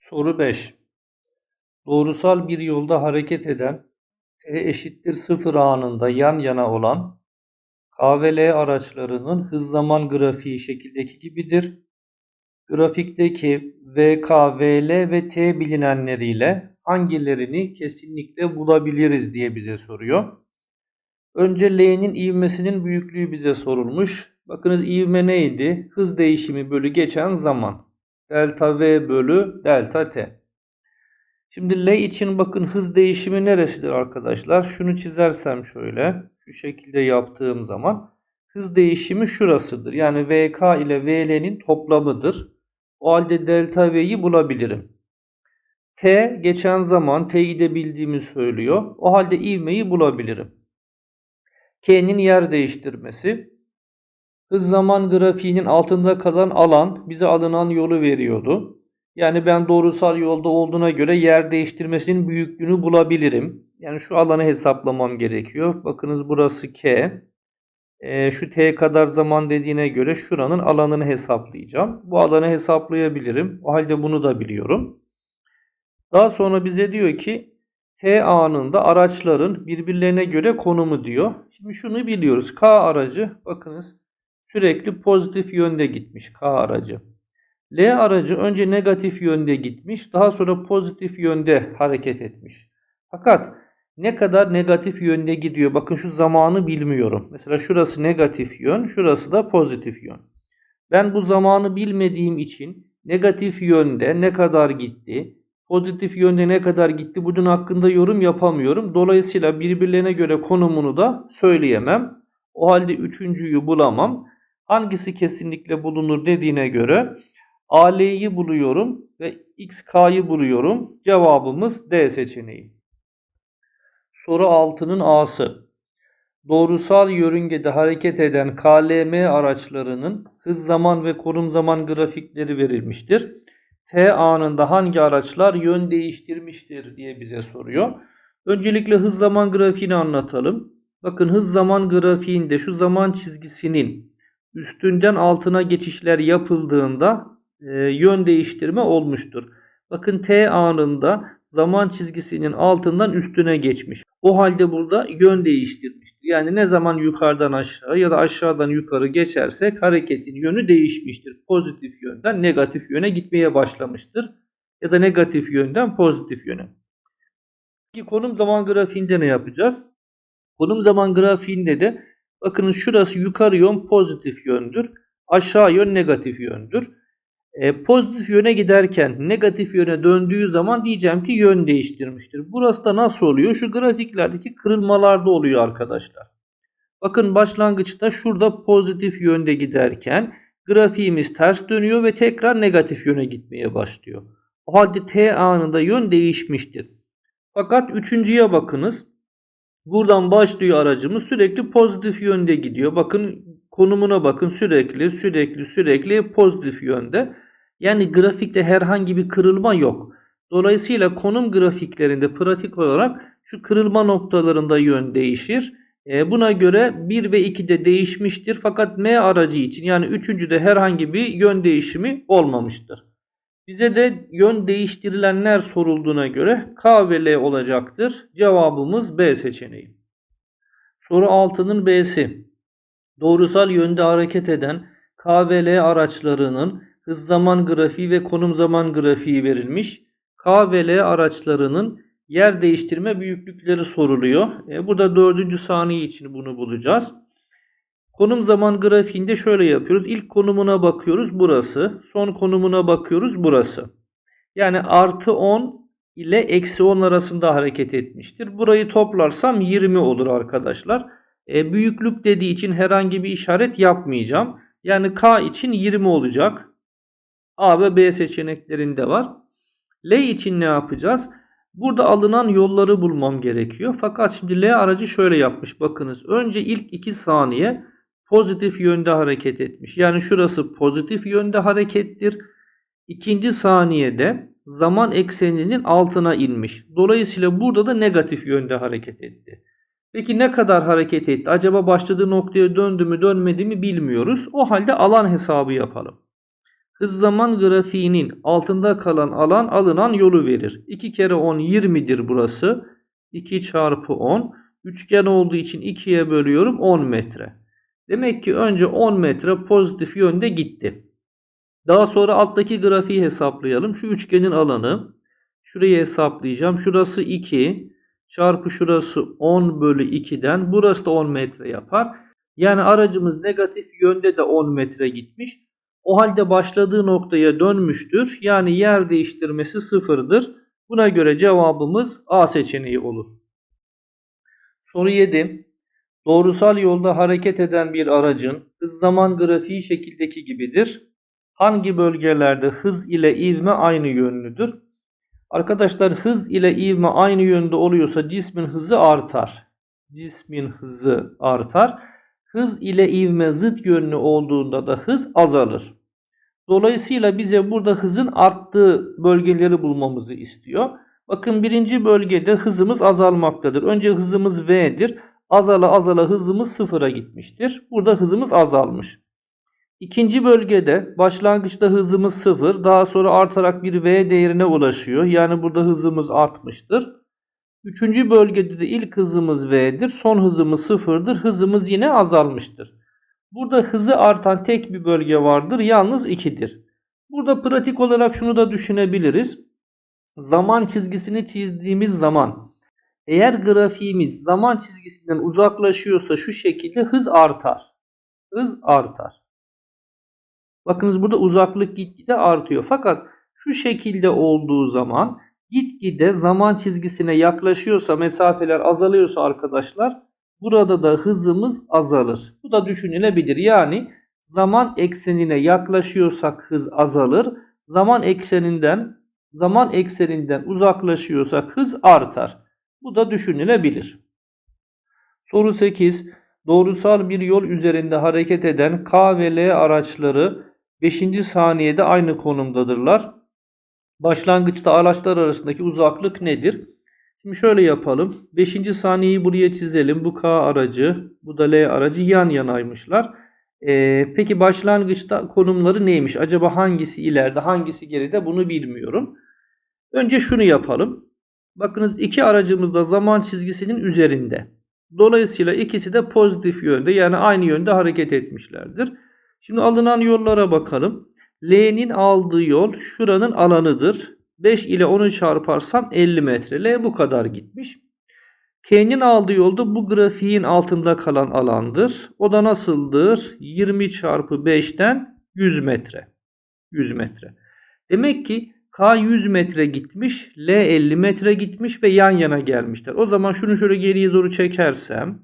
Soru 5. Doğrusal bir yolda hareket eden t eşittir 0 anında yan yana olan K ve L araçlarının hız zaman grafiği şekildeki gibidir. Grafikteki VK, VL ve T bilinenleriyle hangilerini kesinlikle bulabiliriz diye bize soruyor. Önce L'nin ivmesinin büyüklüğü bize sorulmuş. Bakınız ivme neydi? Hız değişimi bölü geçen zaman. Delta V bölü delta T. Şimdi L için bakın hız değişimi neresidir arkadaşlar? Şunu çizersem şöyle. Şu şekilde yaptığım zaman hız değişimi şurasıdır. Yani VK ile VL'nin toplamıdır. O halde delta V'yi bulabilirim. T geçen zaman T'yi de bildiğimi söylüyor. O halde ivmeyi bulabilirim. K'nin yer değiştirmesi. Hız zaman grafiğinin altında kalan alan bize alınan yolu veriyordu. Yani ben doğrusal yolda olduğuna göre yer değiştirmesinin büyüklüğünü bulabilirim. Yani şu alanı hesaplamam gerekiyor. Bakınız burası K. E, şu T kadar zaman dediğine göre şuranın alanını hesaplayacağım. Bu alanı hesaplayabilirim. O halde bunu da biliyorum. Daha sonra bize diyor ki T anında araçların birbirlerine göre konumu diyor. Şimdi şunu biliyoruz. K aracı bakınız sürekli pozitif yönde gitmiş K aracı. L aracı önce negatif yönde gitmiş, daha sonra pozitif yönde hareket etmiş. Fakat ne kadar negatif yönde gidiyor? Bakın şu zamanı bilmiyorum. Mesela şurası negatif yön, şurası da pozitif yön. Ben bu zamanı bilmediğim için negatif yönde ne kadar gitti, pozitif yönde ne kadar gitti bunun hakkında yorum yapamıyorum. Dolayısıyla birbirlerine göre konumunu da söyleyemem. O halde üçüncüyü bulamam. Hangisi kesinlikle bulunur dediğine göre AL'yi buluyorum ve XK'yı buluyorum. Cevabımız D seçeneği. Soru 6'nın A'sı. Doğrusal yörüngede hareket eden KLM araçlarının hız zaman ve konum zaman grafikleri verilmiştir. T anında hangi araçlar yön değiştirmiştir diye bize soruyor. Öncelikle hız zaman grafiğini anlatalım. Bakın hız zaman grafiğinde şu zaman çizgisinin üstünden altına geçişler yapıldığında e, yön değiştirme olmuştur. Bakın T anında zaman çizgisinin altından üstüne geçmiş. O halde burada yön değiştirmiştir. Yani ne zaman yukarıdan aşağı ya da aşağıdan yukarı geçersek hareketin yönü değişmiştir. Pozitif yönden negatif yöne gitmeye başlamıştır. Ya da negatif yönden pozitif yöne. Peki konum zaman grafiğinde ne yapacağız? Konum zaman grafiğinde de bakın şurası yukarı yön pozitif yöndür. Aşağı yön negatif yöndür. E, pozitif yöne giderken negatif yöne döndüğü zaman diyeceğim ki yön değiştirmiştir. Burası da nasıl oluyor? Şu grafiklerdeki kırılmalarda oluyor arkadaşlar. Bakın başlangıçta şurada pozitif yönde giderken grafiğimiz ters dönüyor ve tekrar negatif yöne gitmeye başlıyor. O halde T anında yön değişmiştir. Fakat üçüncüye bakınız. Buradan başlıyor aracımız sürekli pozitif yönde gidiyor. Bakın konumuna bakın sürekli sürekli sürekli pozitif yönde. Yani grafikte herhangi bir kırılma yok. Dolayısıyla konum grafiklerinde pratik olarak şu kırılma noktalarında yön değişir. E, buna göre 1 ve 2 de değişmiştir. Fakat M aracı için yani 3. de herhangi bir yön değişimi olmamıştır. Bize de yön değiştirilenler sorulduğuna göre K ve L olacaktır. Cevabımız B seçeneği. Soru 6'nın B'si. Doğrusal yönde hareket eden K ve L araçlarının hız zaman grafiği ve konum zaman grafiği verilmiş. K ve L araçlarının yer değiştirme büyüklükleri soruluyor. E, burada dördüncü saniye için bunu bulacağız. Konum zaman grafiğinde şöyle yapıyoruz. İlk konumuna bakıyoruz burası. Son konumuna bakıyoruz burası. Yani artı 10 ile eksi 10 arasında hareket etmiştir. Burayı toplarsam 20 olur arkadaşlar. E, büyüklük dediği için herhangi bir işaret yapmayacağım. Yani K için 20 olacak. A ve B seçeneklerinde var. L için ne yapacağız? Burada alınan yolları bulmam gerekiyor. Fakat şimdi L aracı şöyle yapmış. Bakınız önce ilk 2 saniye pozitif yönde hareket etmiş. Yani şurası pozitif yönde harekettir. İkinci saniyede zaman ekseninin altına inmiş. Dolayısıyla burada da negatif yönde hareket etti. Peki ne kadar hareket etti? Acaba başladığı noktaya döndü mü dönmedi mi bilmiyoruz. O halde alan hesabı yapalım. Hız zaman grafiğinin altında kalan alan alınan yolu verir. 2 kere 10 20'dir burası. 2 çarpı 10. Üçgen olduğu için 2'ye bölüyorum 10 metre. Demek ki önce 10 metre pozitif yönde gitti. Daha sonra alttaki grafiği hesaplayalım. Şu üçgenin alanı. Şurayı hesaplayacağım. Şurası 2 çarpı şurası 10 bölü 2'den. Burası da 10 metre yapar. Yani aracımız negatif yönde de 10 metre gitmiş. O halde başladığı noktaya dönmüştür. Yani yer değiştirmesi sıfırdır. Buna göre cevabımız A seçeneği olur. Soru 7. Doğrusal yolda hareket eden bir aracın hız zaman grafiği şekildeki gibidir. Hangi bölgelerde hız ile ivme aynı yönlüdür? Arkadaşlar hız ile ivme aynı yönde oluyorsa cismin hızı artar. Cismin hızı artar. Hız ile ivme zıt yönlü olduğunda da hız azalır. Dolayısıyla bize burada hızın arttığı bölgeleri bulmamızı istiyor. Bakın birinci bölgede hızımız azalmaktadır. Önce hızımız V'dir. Azala azala hızımız sıfıra gitmiştir. Burada hızımız azalmış. İkinci bölgede başlangıçta hızımız sıfır. Daha sonra artarak bir V değerine ulaşıyor. Yani burada hızımız artmıştır. Üçüncü bölgede de ilk hızımız V'dir. Son hızımız sıfırdır. Hızımız yine azalmıştır. Burada hızı artan tek bir bölge vardır. Yalnız 2'dir. Burada pratik olarak şunu da düşünebiliriz. Zaman çizgisini çizdiğimiz zaman eğer grafiğimiz zaman çizgisinden uzaklaşıyorsa şu şekilde hız artar. Hız artar. Bakınız burada uzaklık gitgide artıyor. Fakat şu şekilde olduğu zaman gitgide zaman çizgisine yaklaşıyorsa mesafeler azalıyorsa arkadaşlar burada da hızımız azalır. Bu da düşünülebilir. Yani zaman eksenine yaklaşıyorsak hız azalır. Zaman ekseninden zaman ekseninden uzaklaşıyorsak hız artar. Bu da düşünülebilir. Soru 8. Doğrusal bir yol üzerinde hareket eden K ve L araçları 5. saniyede aynı konumdadırlar. Başlangıçta araçlar arasındaki uzaklık nedir? Şimdi şöyle yapalım. 5. saniyeyi buraya çizelim. Bu K aracı, bu da L aracı yan yanaymışlar. Ee, peki başlangıçta konumları neymiş? Acaba hangisi ileride, hangisi geride bunu bilmiyorum. Önce şunu yapalım. Bakınız iki aracımız da zaman çizgisinin üzerinde. Dolayısıyla ikisi de pozitif yönde yani aynı yönde hareket etmişlerdir. Şimdi alınan yollara bakalım. L'nin aldığı yol şuranın alanıdır. 5 ile 10'u çarparsam 50 metre. L bu kadar gitmiş. K'nin aldığı yolda bu grafiğin altında kalan alandır. O da nasıldır? 20 çarpı 5'ten 100 metre. 100 metre. Demek ki K 100 metre gitmiş, L 50 metre gitmiş ve yan yana gelmişler. O zaman şunu şöyle geriye doğru çekersem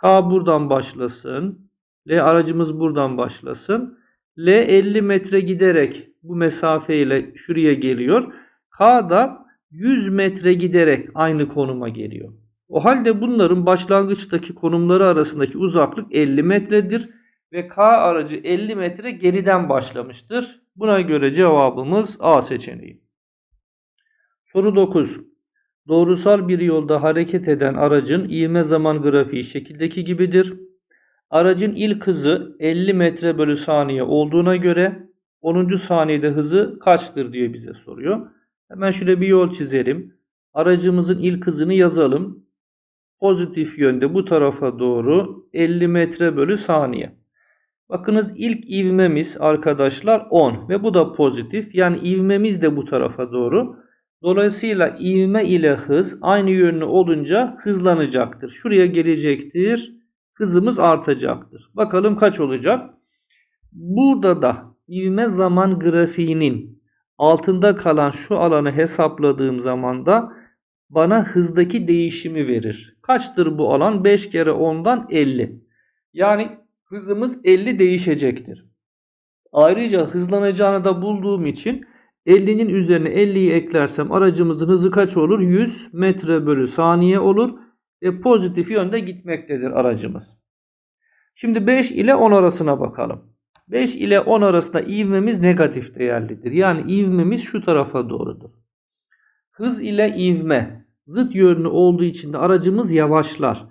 K buradan başlasın. L aracımız buradan başlasın. L 50 metre giderek bu mesafeyle şuraya geliyor. K da 100 metre giderek aynı konuma geliyor. O halde bunların başlangıçtaki konumları arasındaki uzaklık 50 metredir ve K aracı 50 metre geriden başlamıştır. Buna göre cevabımız A seçeneği. Soru 9. Doğrusal bir yolda hareket eden aracın ivme zaman grafiği şekildeki gibidir. Aracın ilk hızı 50 metre bölü saniye olduğuna göre 10. saniyede hızı kaçtır diye bize soruyor. Hemen şöyle bir yol çizelim. Aracımızın ilk hızını yazalım. Pozitif yönde bu tarafa doğru 50 metre bölü saniye. Bakınız ilk ivmemiz arkadaşlar 10 ve bu da pozitif. Yani ivmemiz de bu tarafa doğru. Dolayısıyla ivme ile hız aynı yönlü olunca hızlanacaktır. Şuraya gelecektir. Hızımız artacaktır. Bakalım kaç olacak? Burada da ivme zaman grafiğinin altında kalan şu alanı hesapladığım zaman da bana hızdaki değişimi verir. Kaçtır bu alan? 5 kere 10'dan 50. Yani hızımız 50 değişecektir. Ayrıca hızlanacağını da bulduğum için 50'nin üzerine 50'yi eklersem aracımızın hızı kaç olur? 100 metre bölü saniye olur ve pozitif yönde gitmektedir aracımız. Şimdi 5 ile 10 arasına bakalım. 5 ile 10 arasında ivmemiz negatif değerlidir. Yani ivmemiz şu tarafa doğrudur. Hız ile ivme zıt yönlü olduğu için de aracımız yavaşlar.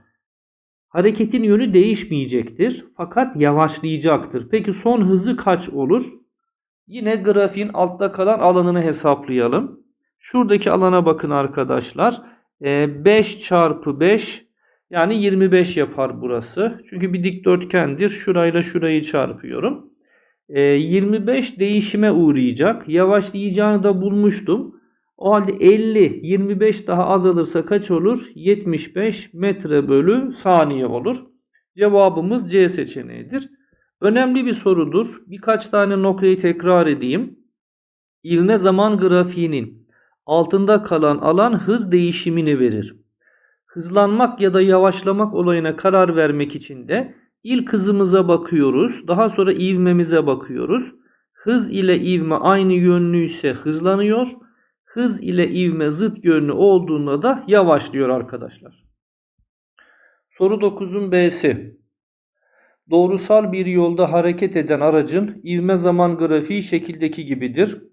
Hareketin yönü değişmeyecektir fakat yavaşlayacaktır. Peki son hızı kaç olur? Yine grafiğin altta kalan alanını hesaplayalım. Şuradaki alana bakın arkadaşlar. Ee, 5 çarpı 5 yani 25 yapar burası. Çünkü bir dikdörtgendir. Şurayla şurayı çarpıyorum. Ee, 25 değişime uğrayacak. Yavaşlayacağını da bulmuştum. O halde 50, 25 daha azalırsa kaç olur? 75 metre bölü saniye olur. Cevabımız C seçeneğidir. Önemli bir sorudur. Birkaç tane noktayı tekrar edeyim. İvme zaman grafiğinin altında kalan alan hız değişimini verir. Hızlanmak ya da yavaşlamak olayına karar vermek için de ilk hızımıza bakıyoruz. Daha sonra ivmemize bakıyoruz. Hız ile ivme aynı yönlüyse hızlanıyor. Hız ile ivme zıt yönlü olduğunda da yavaşlıyor arkadaşlar. Soru 9'un B'si. Doğrusal bir yolda hareket eden aracın ivme zaman grafiği şekildeki gibidir.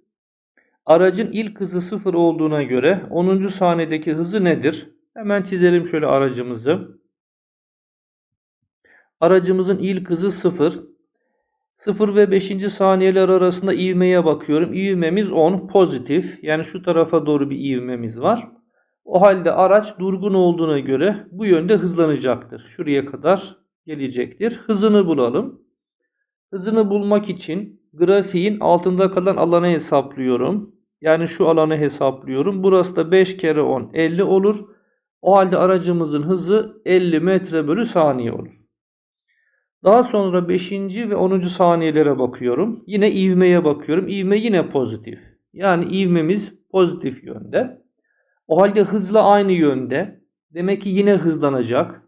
Aracın ilk hızı 0 olduğuna göre 10. saniyedeki hızı nedir? Hemen çizelim şöyle aracımızı. Aracımızın ilk hızı 0. 0 ve 5. saniyeler arasında ivmeye bakıyorum. İvmemiz 10 pozitif. Yani şu tarafa doğru bir ivmemiz var. O halde araç durgun olduğuna göre bu yönde hızlanacaktır. Şuraya kadar gelecektir. Hızını bulalım. Hızını bulmak için grafiğin altında kalan alanı hesaplıyorum. Yani şu alanı hesaplıyorum. Burası da 5 kere 10 50 olur. O halde aracımızın hızı 50 metre bölü saniye olur. Daha sonra 5. ve 10. saniyelere bakıyorum. Yine ivmeye bakıyorum. İvme yine pozitif. Yani ivmemiz pozitif yönde. O halde hızla aynı yönde. Demek ki yine hızlanacak.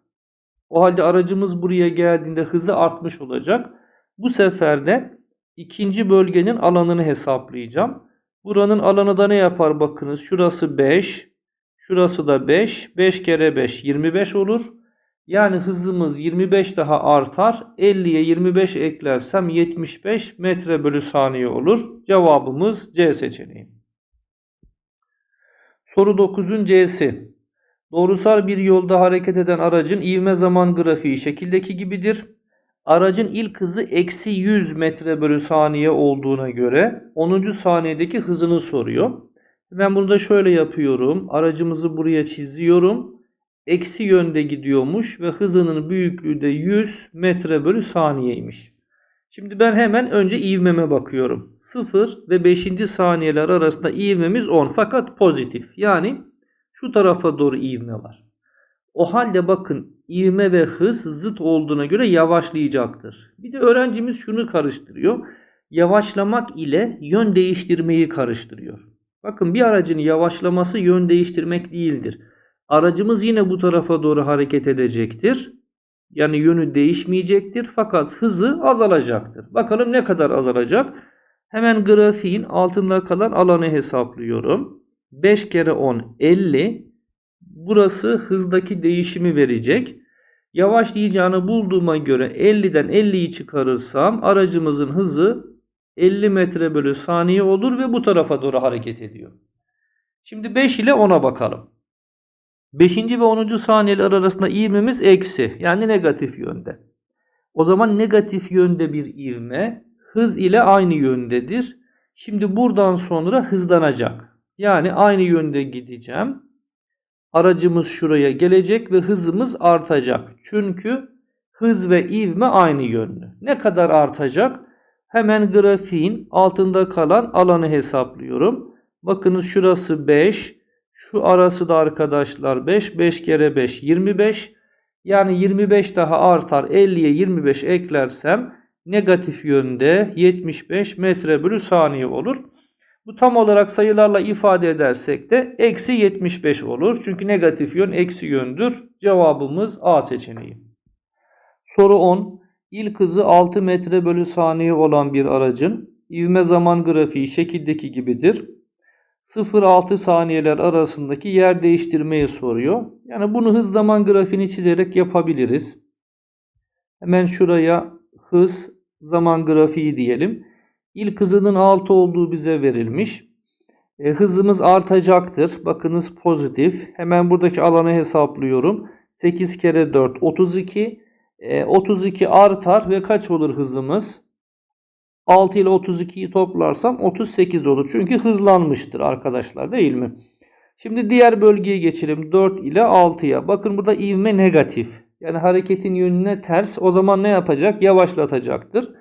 O halde aracımız buraya geldiğinde hızı artmış olacak. Bu sefer de ikinci bölgenin alanını hesaplayacağım. Buranın alanı da ne yapar bakınız. Şurası 5. Şurası da 5. 5 kere 5 25 olur. Yani hızımız 25 daha artar. 50'ye 25 eklersem 75 metre bölü saniye olur. Cevabımız C seçeneği. Soru 9'un C'si. Doğrusal bir yolda hareket eden aracın ivme zaman grafiği şekildeki gibidir. Aracın ilk hızı eksi 100 metre bölü saniye olduğuna göre 10. saniyedeki hızını soruyor. Ben bunu da şöyle yapıyorum. Aracımızı buraya çiziyorum. Eksi yönde gidiyormuş ve hızının büyüklüğü de 100 metre bölü saniyeymiş. Şimdi ben hemen önce ivmeme bakıyorum. 0 ve 5. saniyeler arasında ivmemiz 10 fakat pozitif. Yani şu tarafa doğru ivme var. O halde bakın ivme ve hız zıt olduğuna göre yavaşlayacaktır. Bir de öğrencimiz şunu karıştırıyor. Yavaşlamak ile yön değiştirmeyi karıştırıyor. Bakın bir aracın yavaşlaması yön değiştirmek değildir. Aracımız yine bu tarafa doğru hareket edecektir. Yani yönü değişmeyecektir fakat hızı azalacaktır. Bakalım ne kadar azalacak? Hemen grafiğin altında kalan alanı hesaplıyorum. 5 kere 10 50. Burası hızdaki değişimi verecek. Yavaşlayacağını bulduğuma göre 50'den 50'yi çıkarırsam aracımızın hızı 50 metre bölü saniye olur ve bu tarafa doğru hareket ediyor. Şimdi 5 ile 10'a bakalım. 5. ve 10. saniyeler arasında ivmemiz eksi yani negatif yönde. O zaman negatif yönde bir ivme hız ile aynı yöndedir. Şimdi buradan sonra hızlanacak. Yani aynı yönde gideceğim. Aracımız şuraya gelecek ve hızımız artacak. Çünkü hız ve ivme aynı yönlü. Ne kadar artacak? Hemen grafiğin altında kalan alanı hesaplıyorum. Bakınız şurası 5. Şu arası da arkadaşlar 5. 5 kere 5 25. Yani 25 daha artar. 50'ye 25 eklersem negatif yönde 75 metre bölü saniye olur. Bu tam olarak sayılarla ifade edersek de eksi 75 olur. Çünkü negatif yön eksi yöndür. Cevabımız A seçeneği. Soru 10. İlk hızı 6 metre bölü saniye olan bir aracın ivme zaman grafiği şekildeki gibidir. 0-6 saniyeler arasındaki yer değiştirmeyi soruyor. Yani bunu hız zaman grafiğini çizerek yapabiliriz. Hemen şuraya hız zaman grafiği diyelim. İlk hızının 6 olduğu bize verilmiş. E, hızımız artacaktır. Bakınız pozitif. Hemen buradaki alanı hesaplıyorum. 8 kere 4 32. E, 32 artar ve kaç olur hızımız? 6 ile 32'yi toplarsam 38 olur. Çünkü hızlanmıştır arkadaşlar değil mi? Şimdi diğer bölgeye geçelim. 4 ile 6'ya. Bakın burada ivme negatif. Yani hareketin yönüne ters. O zaman ne yapacak? Yavaşlatacaktır.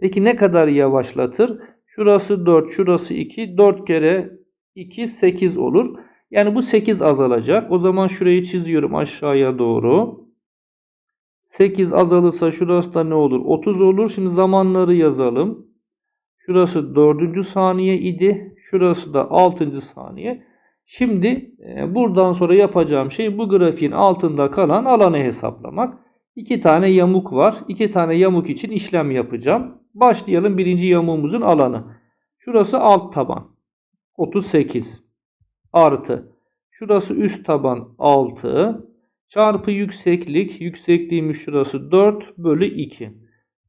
Peki ne kadar yavaşlatır? Şurası 4, şurası 2. 4 kere 2 8 olur. Yani bu 8 azalacak. O zaman şurayı çiziyorum aşağıya doğru. 8 azalırsa şurası da ne olur? 30 olur. Şimdi zamanları yazalım. Şurası 4. saniye idi. Şurası da 6. saniye. Şimdi e, buradan sonra yapacağım şey bu grafiğin altında kalan alanı hesaplamak. İki tane yamuk var. İki tane yamuk için işlem yapacağım. Başlayalım birinci yamuğumuzun alanı. Şurası alt taban. 38 artı. Şurası üst taban 6 çarpı yükseklik. Yüksekliğimiz şurası 4 bölü 2.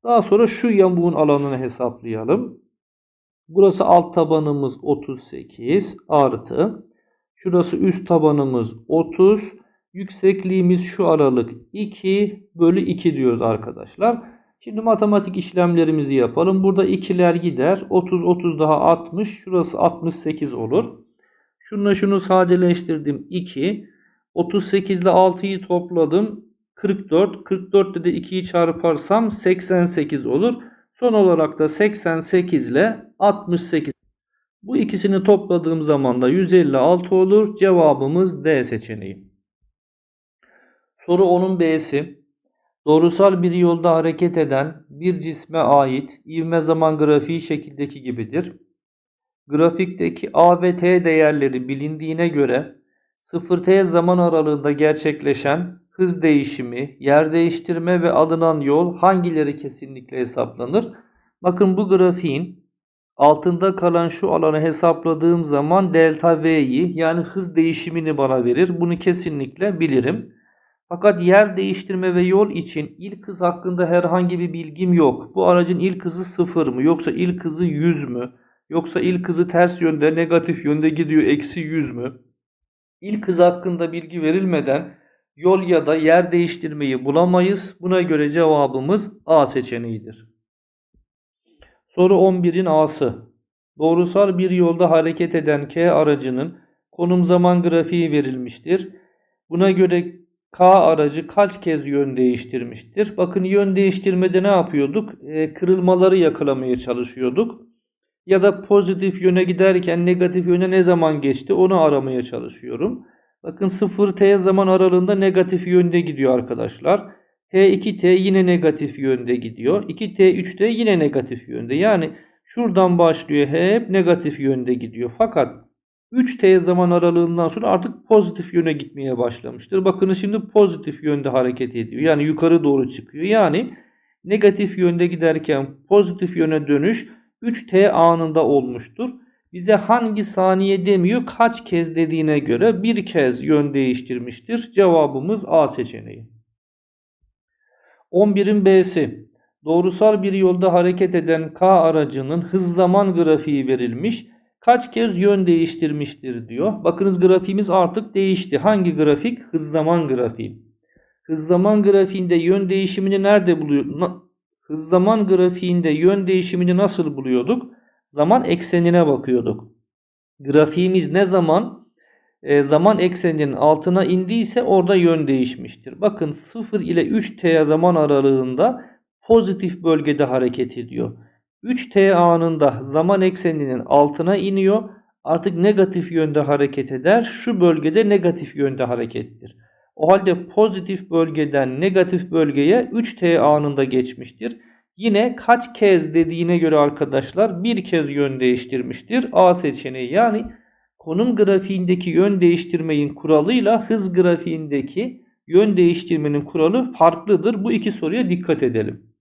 Daha sonra şu yamuğun alanını hesaplayalım. Burası alt tabanımız 38 artı. Şurası üst tabanımız 30. Yüksekliğimiz şu aralık 2 bölü 2 diyoruz arkadaşlar. Şimdi matematik işlemlerimizi yapalım. Burada ikiler gider. 30 30 daha 60. Şurası 68 olur. Şununla şunu sadeleştirdim. 2. 38 ile 6'yı topladım. 44. 44 ile de 2'yi çarparsam 88 olur. Son olarak da 88 ile 68. Bu ikisini topladığım zaman da 156 olur. Cevabımız D seçeneği. Soru 10'un B'si. Doğrusal bir yolda hareket eden bir cisme ait ivme zaman grafiği şekildeki gibidir. Grafikteki A ve T değerleri bilindiğine göre 0T zaman aralığında gerçekleşen hız değişimi, yer değiştirme ve alınan yol hangileri kesinlikle hesaplanır? Bakın bu grafiğin altında kalan şu alanı hesapladığım zaman delta V'yi yani hız değişimini bana verir. Bunu kesinlikle bilirim. Fakat yer değiştirme ve yol için ilk hız hakkında herhangi bir bilgim yok. Bu aracın ilk hızı sıfır mı yoksa ilk hızı 100 mü? Yoksa ilk hızı ters yönde negatif yönde gidiyor eksi 100 mü? İlk hız hakkında bilgi verilmeden yol ya da yer değiştirmeyi bulamayız. Buna göre cevabımız A seçeneğidir. Soru 11'in A'sı. Doğrusal bir yolda hareket eden K aracının konum zaman grafiği verilmiştir. Buna göre K aracı kaç kez yön değiştirmiştir? Bakın yön değiştirmede ne yapıyorduk? E, kırılmaları yakalamaya çalışıyorduk. Ya da pozitif yöne giderken negatif yöne ne zaman geçti onu aramaya çalışıyorum. Bakın 0T zaman aralığında negatif yönde gidiyor arkadaşlar. T2T yine negatif yönde gidiyor. 2T 3T yine negatif yönde. Yani şuradan başlıyor hep negatif yönde gidiyor. Fakat 3T zaman aralığından sonra artık pozitif yöne gitmeye başlamıştır. Bakın şimdi pozitif yönde hareket ediyor. Yani yukarı doğru çıkıyor. Yani negatif yönde giderken pozitif yöne dönüş 3T anında olmuştur. Bize hangi saniye demiyor kaç kez dediğine göre bir kez yön değiştirmiştir. Cevabımız A seçeneği. 11'in B'si. Doğrusal bir yolda hareket eden K aracının hız zaman grafiği verilmiş. Kaç kez yön değiştirmiştir diyor. Bakınız grafiğimiz artık değişti. Hangi grafik? Hız zaman grafiği. Hız zaman grafiğinde yön değişimini nerede buluyor? Hız zaman grafiğinde yön değişimini nasıl buluyorduk? Zaman eksenine bakıyorduk. Grafiğimiz ne zaman e, zaman ekseninin altına indiyse orada yön değişmiştir. Bakın 0 ile 3t zaman aralığında pozitif bölgede hareket ediyor. 3t anında zaman ekseninin altına iniyor. Artık negatif yönde hareket eder. Şu bölgede negatif yönde harekettir. O halde pozitif bölgeden negatif bölgeye 3t anında geçmiştir. Yine kaç kez dediğine göre arkadaşlar bir kez yön değiştirmiştir. A seçeneği yani konum grafiğindeki yön değiştirmeyin kuralıyla hız grafiğindeki yön değiştirmenin kuralı farklıdır. Bu iki soruya dikkat edelim.